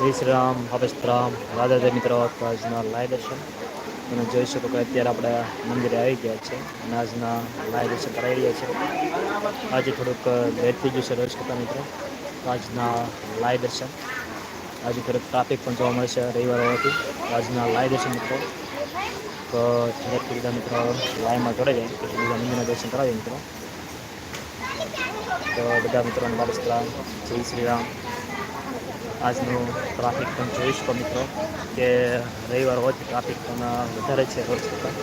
જય શ્રી રામ રામ. રાધા દે મિત્રો આજના લાઈવ દર્શન તમે જોઈ શકો કે અત્યારે આપણે મંદિરે આવી ગયા છે અને આજના લાઈવ દર્શન કરાવી રહ્યા છે. આજે થોડુંક લેટ થઈ ગયું છે રોજ કરતા મિત્રો. આજના લાઈવ દર્શન આજે થોડુંક ટ્રાફિક પણ જોવા મળશે રવિવાર હોવાથી. આજના લાઈવ દર્શન મિત્રો. તો ઝડપથી બધા મિત્રો લાઈવમાં જોડે જાય. બીજા મંદિરના દર્શન કરાવીએ મિત્રો. તો બધા મિત્રોને બાબસ્તરામ જય શ્રી રામ. આજનું ટ્રાફિક પણ જોઈશ તો મિત્રો કે રવિવાર હોવાથી ટ્રાફિક પણ વધારે છે રોડ છતાં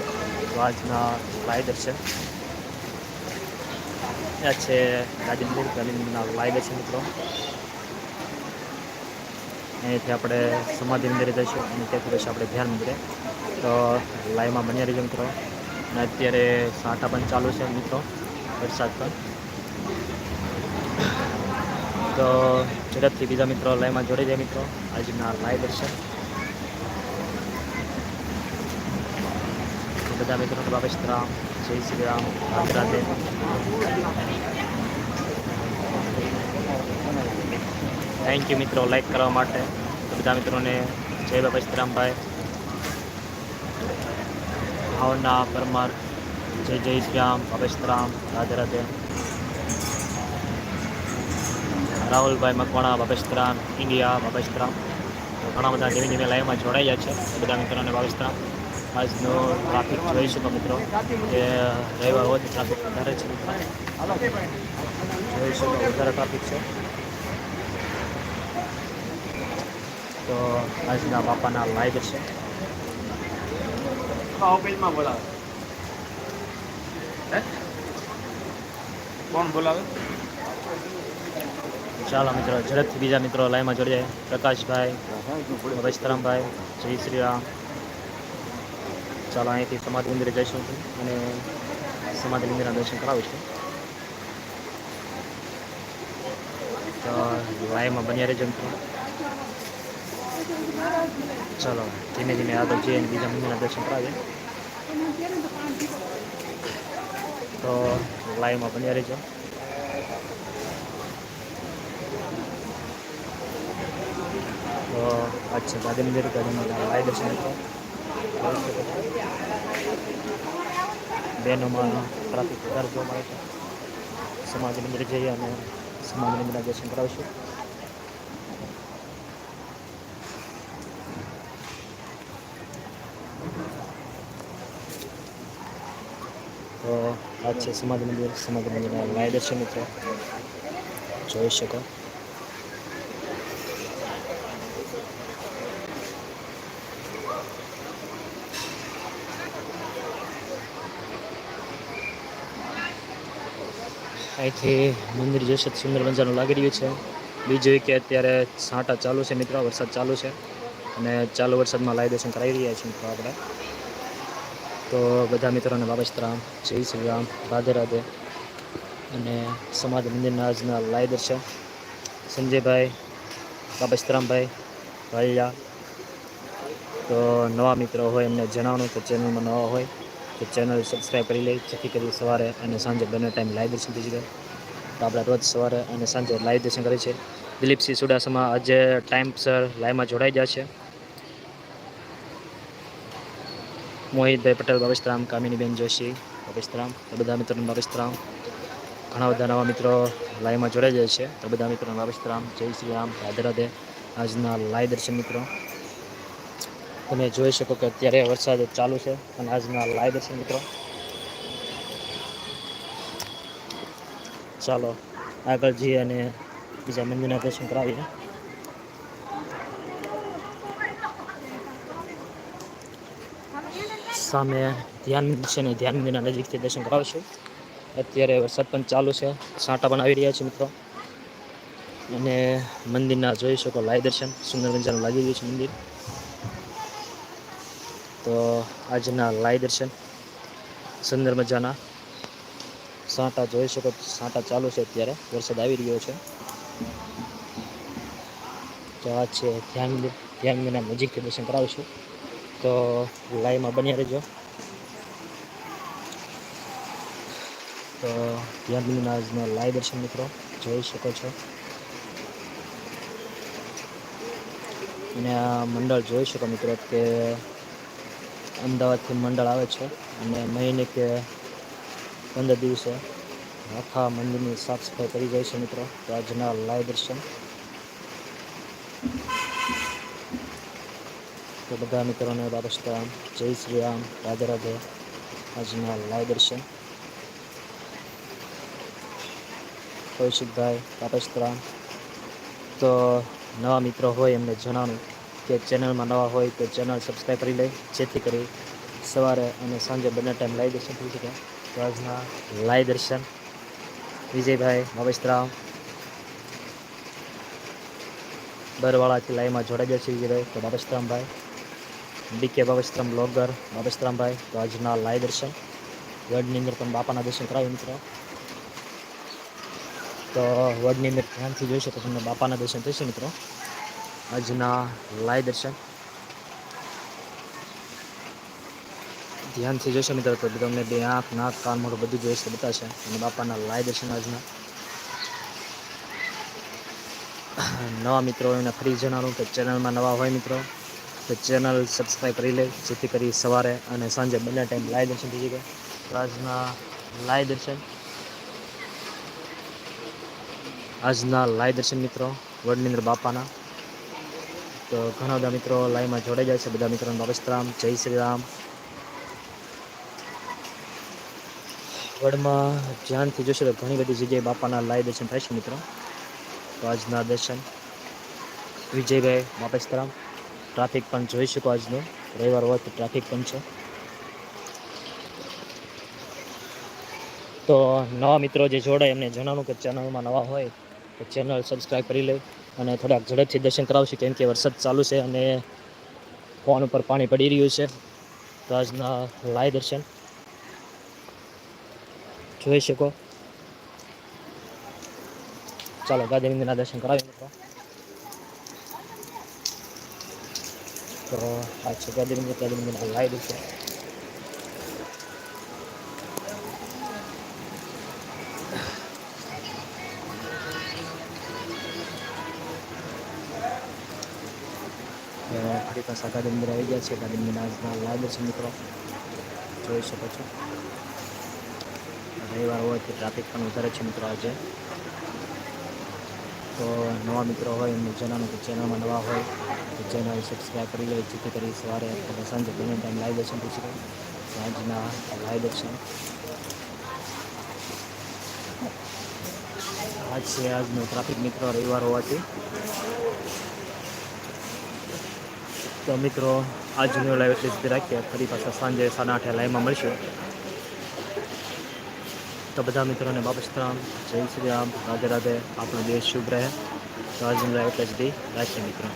તો આજના લાઈવ છે. આ છે ગાંધીનગર ગાંધીનગરના લાઈવ છે મિત્રો. અહીંથી આપણે સમાધિ મંદિરે જઈશું અને ત્યાંથી પછી આપણે ધ્યાન મંદિરે. તો લાઈવમાં બન્યા રહીજો મિત્રો. અને અત્યારે સાંઠા પણ ચાલુ છે મિત્રો વરસાદ પણ. તો ઝડપથી બીજા મિત્રો લાઈવમાં જોડી જાય મિત્રો. આજના લાઈવ દર્શન. બધા મિત્રોને બાબેશ રામ, જય શ્રી રામ, રાધે રાધે. થેન્ક યુ મિત્રો લાઈક કરવા માટે. તો બધા મિત્રોને જય બાબેશ રામભાઈ ભાવના પરમાર જય જય શ્રી રામ બાબેશ રામ, રાધે રાધે. રાહુલભાઈ મકવાણા બાબસ્ત્રામ ઇન્ડિયા બાબસ્ત્રામ ઘણા બધા ધીમે ધીમે લાઈવમાં જોડાયા છે, બધા મિત્રોને બાબસ્ત્રામ આજનો ટ્રાફિક જોઈ શકો મિત્રો, કે રવિવાર હોવાથી ટ્રાફિક વધારે છે. જોઈ શકો વધારે ટ્રાફિક છે. તો આજના બાપાના લાઈવ છે. કોણ બોલાવે? ચાલો મિત્રો, ઝડપથી બીજા મિત્રો લાઈવમાં જોડી જાય પ્રકાશભાઈ વૈસ્તરામભાઈ જય શ્રી રામ. ચાલો અહીંથી સમાધિ મંદિરે જઈશું અને સમાધિ મંદિરના દર્શન કરાવીશું. તો લાઈમાં બન્યા રહેજો મિત્રો. ચાલો, ધીમે ધીમે આગળ જઈએ અને બીજા મંદિરના દર્શન કરાવીએ. તો લાઈવમાં બન્યા રહેજો. તો આ છે ગાંધી મંદિર ગાંધી લાઈ દર્શન હતો બહેનોમાં ટ્રાફિક વધારે જોવા મળે છે. સમાજ મંદિરે જઈએ અને સમાજ મંદિરના દર્શન કરાવીશું. તો આ છે સમાજ મંદિર, સમાજ મંદિરના દર્શન મિત્રો જોઈ શકો. અહીંથી મંદિર જોશે સુંદર મજાનું લાગી રહ્યું છે. બીજું કે અત્યારે છાંટા ચાલુ છે મિત્રો, વરસાદ ચાલુ છે. અને ચાલુ વરસાદમાં લાઈ દર્શન કરાવી રહ્યા છીએ મિત્રો આપણે. તો બધા મિત્રોને બાબસ્તરામ જય શ્રી રામ, રાધે રાધે. અને સમાજ મંદિરના આજના લાઈ દર્શન સંજયભાઈ બાબસ્તરામભાઈ ભાઈયા તો નવા મિત્રો હોય એમને જણાવવાનું કે ચેનલમાં નવા હોય. તો ચેનલ સબસ્ક્રાઈબ કરી લે, જેથી કરી સવારે અને સાંજે બંને ટાઈમ લાઈવ દર્શન થઈ શકે. તો આપણે રોજ સવારે અને સાંજે લાઈવ દર્શન કરીએ છીએ. દિલીપસિંહ સુડાસમાં આજે ટાઈમસર લાઈવમાં જોડાઈ ગયા છે. મોહિતભાઈ પટેલ બાબસ્તરામ કામિનીબેન જોશી બાબસ્તરામ તો બધા મિત્રોને બાબસ્તરામ ઘણા બધા નવા મિત્રો લાઈવમાં જોડાઈ જાય છે. તો બધા મિત્રોને બાબસ્તરામ જય શ્રી રામ, રાધે રાધે આજના લાઈવ દર્શન મિત્રો. તમે જોઈ શકો કે અત્યારે વરસાદ ચાલુ છે અને આજના લાઈવ દર્શન મિત્રો. ચાલો, આગળ જઈએ અને બીજા મંદિરના દર્શન કરાવીએ. સામે ધ્યાન મંદિર છે ને ધ્યાન મંદિરના નજીકથી દર્શન કરાવશું. અત્યારે વરસાદ પણ ચાલુ છે. સાંટા પણ આવી રહ્યા છે મિત્રો. અને મંદિરના જોઈ શકો લાઈ દર્શન. સુંદર મજાનું લાગી રહ્યું છે મંદિર. તો આજના લાઈ દર્શન. સુંદર મજાના. સાંટા જોઈ શકો, સાંટા ચાલુ છે અત્યારે. વરસાદ આવી રહ્યો છે. તો આ છે ધ્યાન મંદિર ધ્યાન મંદિરના નજીકથી દર્શન કરાવીશું. તો લાઈવમાં બન્યા રહેજો. તો ધ્યાન મંદિરના આજના લાઈ દર્શન મિત્રો, જોઈ શકો છો. અને આ મંડળ જોઈ શકો મિત્રો કે અમદાવાદથી મંડળ આવે છે અને મહિને કે પંદર દિવસે આખા મંદિરની સાફ સફાઈ કરી જાય છે મિત્રો. તો આજના લાઈવ દર્શન. તો બધા મિત્રોને બાબસ્તા જય શ્રી રામ, રાધે રાધે. આજના લાઈવ દર્શન. કૌશિકભાઈ કાપસ્તરામ તો નવા મિત્રો હોય એમને જણાવું. કે ચેનલમાં નવા હોય તો ચેનલ સબસ્ક્રાઈબ કરી લે, જેથી કરી સવારે અને સાંજે બંને ટાઈમ લાઈવ દર્શન થઈ શકે તો આજના લાઈવ દર્શન. વિજયભાઈ બાબસ્તરામ બરવાળાથી લાઈવમાં જોડાઈ જશે વિજયભાઈ. તો બાબસ્તરામભાઈ ડીકે બાબસ્તરામ બ્લોગર બાબસ્તરામભાઈ તો આજના લાઈવ દર્શન. વડની અંદર પણ બાપાના દર્શન કરાવ્યું મિત્રો. તો વડની અંદર ધ્યાનથી જોઈશો તો તમને બાપાના દર્શન થશે મિત્રો. આજના લાઈવ દર્શન. ધ્યાનથી જોશો મિત્રો તો તમને બે આંખ, નાક, કાન, મોઢું બધું જોઈશ તો બતાવશે. અને બાપાના લાય દર્શન આજના. નવા મિત્રો એને ફરી જણાવું કે ચેનલમાં નવા હોય મિત્રો, તો ચેનલ સબસ્ક્રાઈબ કરી લે, જેથી કરી સવારે અને સાંજે બંને ટાઈમ લાય દર્શન થઈ શકે. તો આજના લાય દર્શન. આજના લાય દર્શન મિત્રો, વડનિંદ્ર બાપાના. તો ઘણા બધા મિત્રો લાઈવમાં જોડાઈ જાય છે. બધા મિત્રો નમસ્તરામ જય શ્રી રામ. વડમાં ધ્યાનથી જોશો તો ઘણી બધી જગ્યાએ બાપાના લાઈવ દર્શન થાય છે મિત્રો. તો આજના દર્શન. વિજયભાઈ બાપેસ્તરામ ટ્રાફિક પણ જોઈ શકો આજનો. રવિવાર હોય તો ટ્રાફિક પણ છે. તો નવા મિત્રો જે જોડાય એમને જણાવું કે ચેનલમાં નવા હોય તો ચેનલ સબસ્ક્રાઈબ કરી લે. અને થોડાક ઝડપથી દર્શન કરાવશે, કેમ કે વરસાદ ચાલુ છે અને ફોન ઉપર પાણી પડી રહ્યું છે. તો આજના લાય દર્શન જોઈ શકો. ચાલો, ગાંધીનગરના દર્શન કરાવીએ મિત્રો. તો આ છે ગાંધીનગર, ગાંધીનગરના લાય દર્શન. ફરી પાસે ગાંધી મંદિર આવી ગયા છે મંદિરના આજના લાઈવ દર્શન મિત્રો. જોઈ શકો છો. રવિવાર હોય તો ટ્રાફિક પણ વધારે છે મિત્રો આજે. તો નવા મિત્રો હોય એમને કે ચેનલમાં નવા હોય, તો ચેનલ સબસ્ક્રાઈબ કરી લે. જેથી કરી સવારે અથવા સાંજે બંને ટાઈમ લાઈવ દર્શન પૂછી શકે સાંજના લાઈવ દર્શન આજ છે આજનો ટ્રાફિક મિત્રો રવિવાર હોવાથી. તો મિત્રો, આજનો લાઈવ એટલી સુધી રાખીએ. ફરી પાછા સાંજે સાડા આઠે લાઈવમાં મળશું. તો બધા મિત્રોને બાપસ્તરામ જય શ્રી રામ. રાધે રાધે. આપણો દેશ શુભ રહે. તો આજનો લાઈવ એટલે સુધી રાખીએ મિત્રો.